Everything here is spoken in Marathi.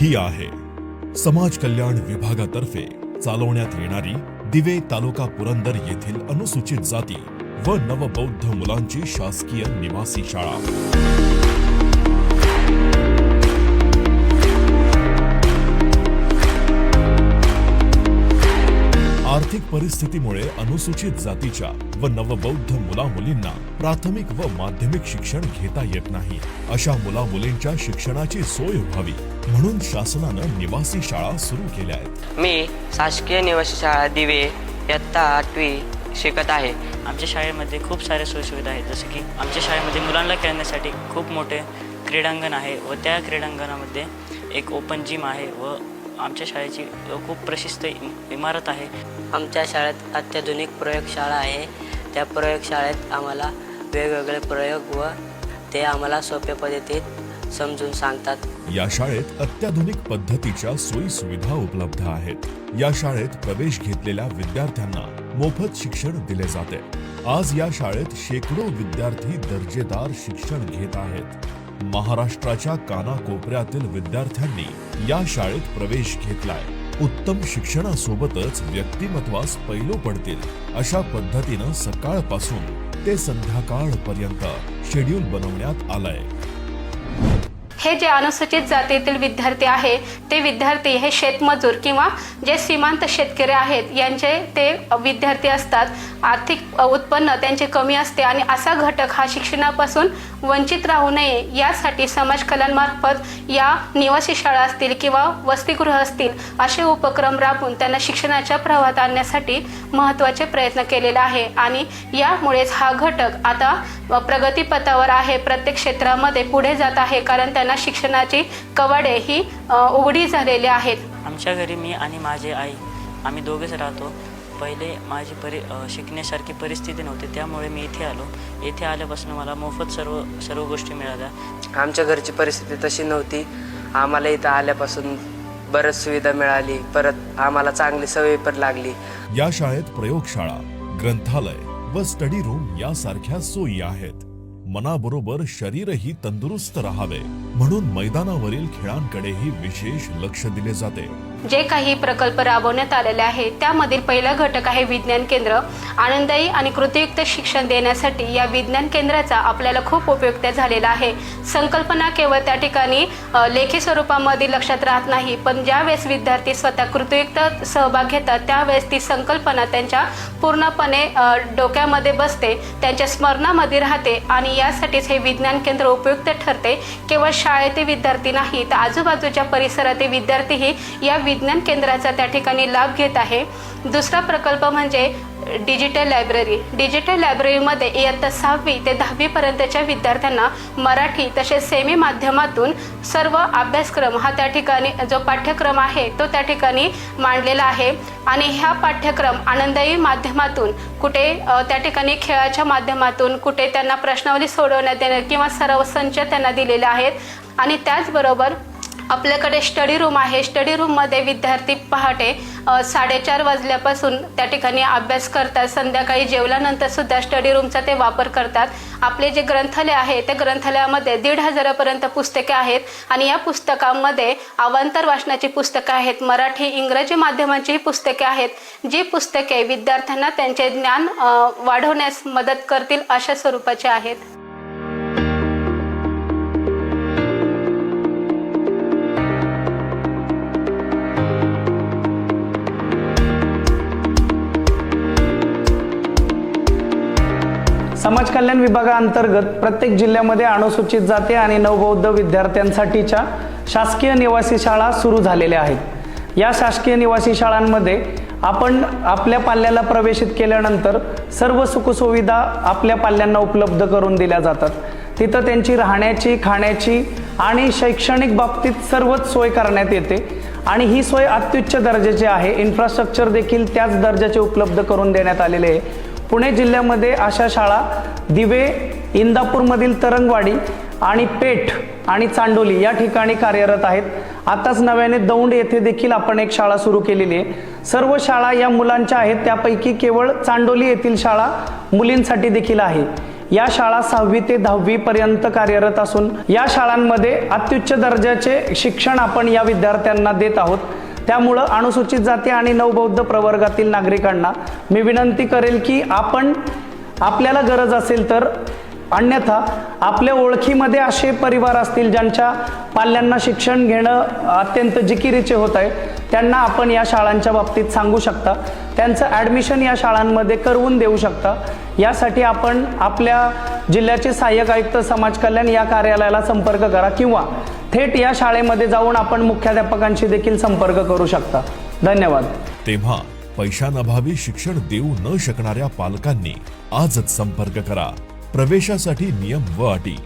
ही आहे. समाज कल्याण विभागातर्फे चालवण्यात येणारी दिवे तालुका पुरंदर येथील अनुसूचित जाती व नवबौद्ध मुलांची शासकीय निवासी शाळा. परिस्थितीमुळे अनुसूचित जातीच्या व नवबौद्ध मुला मुलींना प्राथमिक व माध्यमिक शिक्षण घेता येत नाही. अशा मुला मुलींच्या शिक्षणाची सोय व्हावी म्हणून शासनानं निवासी शाळा सुरू केल्या आहेत. मी शासकीय निवासी शाळा दिवे इयत्ता आठवी शिकत आहे. आमच्या शाळेमध्ये खूप साऱ्या सोयीसुविधा आहेत. जसं की आमच्या शाळेमध्ये मुलांना खेळण्यासाठी खूप मोठे क्रीडांगण आहे व त्या क्रीडांगणामध्ये एक ओपन जिम आहे व आमच्या शाळेची खूप प्रशिस्त इम- इमारत आहे. आमच्या शाळेत अत्याधुनिक प्रयोगशाळा आहे. त्या प्रयोगशाळेत आम्हाला वेगवेगळे प्रयोग व ते आम्हाला सोप्या पद्धतीत समजून सांगतात. या शाळेत अत्याधुनिक पद्धतीच्या सोयी सुविधा उपलब्ध आहेत. या शाळेत प्रवेश घेतलेल्या विद्यार्थ्यांना मोफत शिक्षण दिले जाते. आज या शाळेत शेकडो विद्यार्थी दर्जेदार शिक्षण घेत आहेत. महाराष्ट्राच्या कानाकोपऱ्यातील विद्यार्थ्यांनी या शाळेत प्रवेश घेतलाय. उत्तम शिक्षणासोबतच व्यक्तिमत्वास पैलू पडतील. अशा पद्धतीनं सकाळपासून ते संध्याकाळपर्यंत शेड्यूल बनवण्यात आलाय. हे जे अनुसूचित जातीतील विद्यार्थी आहे ते विद्यार्थी हे शेतमजूर किंवा जे श्रीमंत शेतकरी आहेत यांचे ते विद्यार्थी असतात. आर्थिक उत्पन्न त्यांचे कमी असते आणि असा घटक हा शिक्षणापासून वंचित राहू नये यासाठी समाज कल्याणमार्फत या निवासी शाळा असतील किंवा वसतिगृह असतील असे उपक्रम राबवून त्यांना शिक्षणाच्या प्रवाहात आणण्यासाठी महत्त्वाचे प्रयत्न केलेले आहे. आणि यामुळेच हा घटक आता प्रगतीपथावर आहे. प्रत्येक क्षेत्रामध्ये पुढे जात आहे कारण त्यांना शिक्षणाची कवाडे ही उघडी झालेली आहेत. आमच्या घरी मी आणि माझे आई आम्ही दोघेच राहतो. पहिले माझी परि शिकण्यासारखी परिस्थिती नव्हती. त्यामुळे मी इथे आलो. येथे आल्यापासून मला मोफत सर्व सर्व गोष्टी मिळाल्या. आमच्या घरची परिस्थिती तशी नव्हती. आम्हाला इथं आल्यापासून बरंच सुविधा मिळाली. परत आम्हाला चांगली सवय पण लागली. या शाळेत प्रयोगशाळा ग्रंथालय व स्टडी रूम यासारख्या सोयी आहेत. मनाबरोबर शरीरही तंदुरुस्त राहावे. म्हणून मैदानावरील खेळांकडेही विशेष लक्ष दिले जाते. जे काही प्रकल्प राबवण्यात आलेले आहेत त्यामधील पहिला घटक आहे विज्ञान केंद्र. आनंददायी आणि कृतीयुक्त शिक्षण देण्यासाठी या विज्ञान केंद्राचा आपल्याला खूप उपयुक्त झालेला आहे. संकल्पना केवळ त्या ठिकाणी लेखी स्वरूपामध्ये लक्षात राहत नाही पण ज्यावेळेस विद्यार्थी स्वतः कृतीयुक्त सहभाग घेतात त्यावेळेस ती संकल्पना त्यांच्या पूर्णपणे डोक्यामध्ये बसते त्यांच्या स्मरणामध्ये राहते आणि यासाठीच हे विज्ञान केंद्र उपयुक्त ठरते. केवळ शाळेतील विद्यार्थी नाही तर आजूबाजूच्या परिसरातील विद्यार्थीही या विज्ञान केंद्राचा त्या ठिकाणी लाभ घेत आहे. दुसरा प्रकल्प म्हणजे डिजिटल लायब्ररी डिजिटल लायब्ररीमध्ये इयत्ता सहावी ते दहावीपर्यंतच्या विद्यार्थ्यांना मराठी तसेच सेमी माध्यमातून सर्व अभ्यासक्रम हा त्या ठिकाणी जो पाठ्यक्रम आहे तो त्या ठिकाणी मांडलेला आहे. आणि ह्या पाठ्यक्रम आनंददायी माध्यमातून कुठे त्या ठिकाणी खेळाच्या माध्यमातून कुठे त्यांना प्रश्नावली सोडवण्यात येणार किंवा सर्व संच त्यांना दिलेले आहेत. आणि त्याचबरोबर आपल्याकडे स्टडी रूम आहे. स्टडी रूममध्ये विद्यार्थी पहाटे साडेचार वाजल्यापासून त्या ठिकाणी अभ्यास करतात. संध्याकाळी जेवल्यानंतर सुद्धा स्टडी रूमचा ते वापर करतात. आपले जे ग्रंथालय आहे त्या ग्रंथालयामध्ये दीड हजारापर्यंत पुस्तके आहेत आणि या पुस्तकांमध्ये अवांतर वाचनाची पुस्तकं आहेत. मराठी इंग्रजी माध्यमांचीही पुस्तके आहेत. जी पुस्तके विद्यार्थ्यांना त्यांचे ज्ञान वाढवण्यास मदत करतील अशा स्वरूपाचे आहेत. समाज कल्याण विभागाअंतर्गत प्रत्येक जिल्ह्यामध्ये अनुसूचित जाती आणि नवबौद्ध विद्यार्थ्यांसाठीच्या शासकीय निवासी शाळा सुरू झालेल्या आहेत. या शासकीय निवासी शाळांमध्ये आपण आपल्या पाल्याला प्रवेशित केल्यानंतर सर्व सुखसुविधा आपल्या पाल्यांना उपलब्ध करून दिल्या जातात. तिथं त्यांची राहण्याची खाण्याची आणि शैक्षणिक बाबतीत सर्वच सोय करण्यात येते आणि ही सोय अत्युच्च दर्जाची आहे. इन्फ्रास्ट्रक्चर देखील त्याच दर्जाचे उपलब्ध करून देण्यात आलेले आहे. पुणे जिल्ह्यामध्ये अशा शाळा दिवे इंदापूरमधील तरंगवाडी आणि पेठ आणि चांडोली या ठिकाणी कार्यरत आहेत. आताच नव्याने दौंड येथे देखील आपण एक शाळा सुरू केलेली आहे. सर्व शाळा या मुलांच्या आहेत त्यापैकी केवळ चांडोली येथील शाळा मुलींसाठी देखील आहे. या शाळा सहावी ते दहावी पर्यंत कार्यरत असून या शाळांमध्ये अत्युच्च दर्जाचे शिक्षण आपण या विद्यार्थ्यांना देत आहोत. त्यामुळं अनुसूचित जाती आणि नवबौद्ध प्रवर्गातील नागरिकांना मी विनंती करेल की आपण आपल्याला गरज असेल तर अन्यथा आपल्या ओळखीमध्ये असे परिवार असतील ज्यांच्या पाल्यांना शिक्षण घेणं अत्यंत जिकिरीचे होत आहे त्यांना आपण या शाळांच्या बाबतीत सांगू शकता. त्यांचं ॲडमिशन या शाळांमध्ये करवून देऊ शकता. यासाठी आपण आपल्या जिल्ह्याचे सहाय्यक आयुक्त समाज कल्याण या कार्यालयाला संपर्क करा किंवा थेट या शाळेमध्ये जाऊन आपण मुख्याध्यापकांशी देखील संपर्क करू शकता. धन्यवाद. तेव्हा पैशांअभावी शिक्षण देऊ न शकणाऱ्या पालकांनी आजच संपर्क करा. प्रवेशासाठी नियम व अटी.